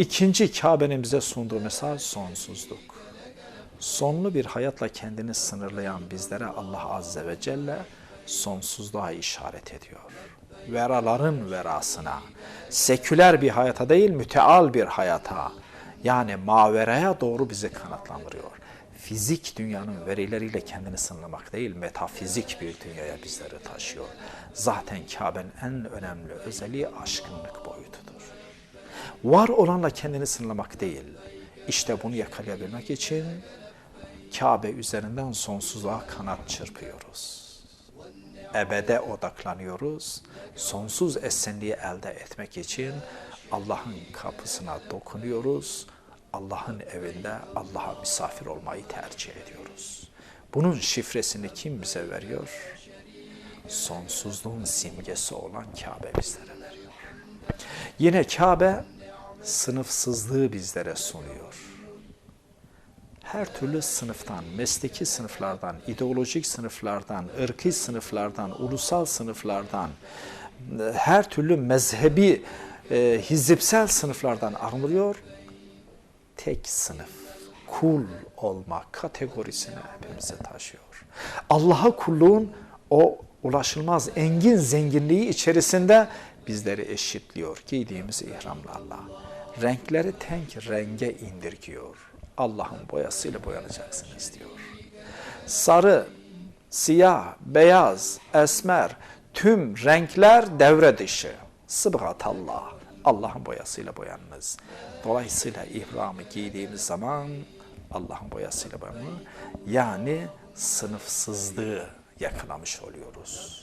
İkinci Kabe'nin bize sunduğu mesaj sonsuzluk. Sonlu bir hayatla kendini sınırlayan bizlere Allah Azze ve Celle sonsuzluğa işaret ediyor. Veraların verasına, seküler bir hayata değil müteal bir hayata, yani maveraya doğru bizi kanatlandırıyor. Fizik dünyanın verileriyle kendini sınırlamak değil, metafizik bir dünyaya bizleri taşıyor. Zaten Kabe'nin en önemli özelliği aşkınlık boyutudur. Var olanla kendini sınırlamak değil. İşte bunu yakalayabilmek için Kabe üzerinden sonsuzluğa kanat çırpıyoruz. Ebede odaklanıyoruz. Sonsuz esenliği elde etmek için Allah'ın kapısına dokunuyoruz. Allah'ın evinde Allah'a misafir olmayı tercih ediyoruz. Bunun şifresini kim bize veriyor? Sonsuzluğun simgesi olan Kabe bizlere veriyor. Yine Kabe sınıfsızlığı bizlere sunuyor. Her türlü sınıftan, mesleki sınıflardan, ideolojik sınıflardan, ırkı sınıflardan, ulusal sınıflardan, her türlü mezhebi, e, hizipsel sınıflardan arındırıyor. Tek sınıf, kul olma kategorisine hepimizi taşıyor. Allah'a kulluğun o ulaşılmaz engin zenginliği içerisinde bizleri eşitliyor giydiğimiz ihramlarla. Renkleri tenk renge indirgiyor. Allah'ın boyasıyla boyanacaksınız diyor. Sarı, siyah, beyaz, esmer, tüm renkler devre dışı. Sıbgat Allah. Allah'ın boyasıyla boyanınız. Dolayısıyla ihramı giydiğimiz zaman Allah'ın boyasıyla boyanma yani sınıfsızlığı yakalamış oluyoruz.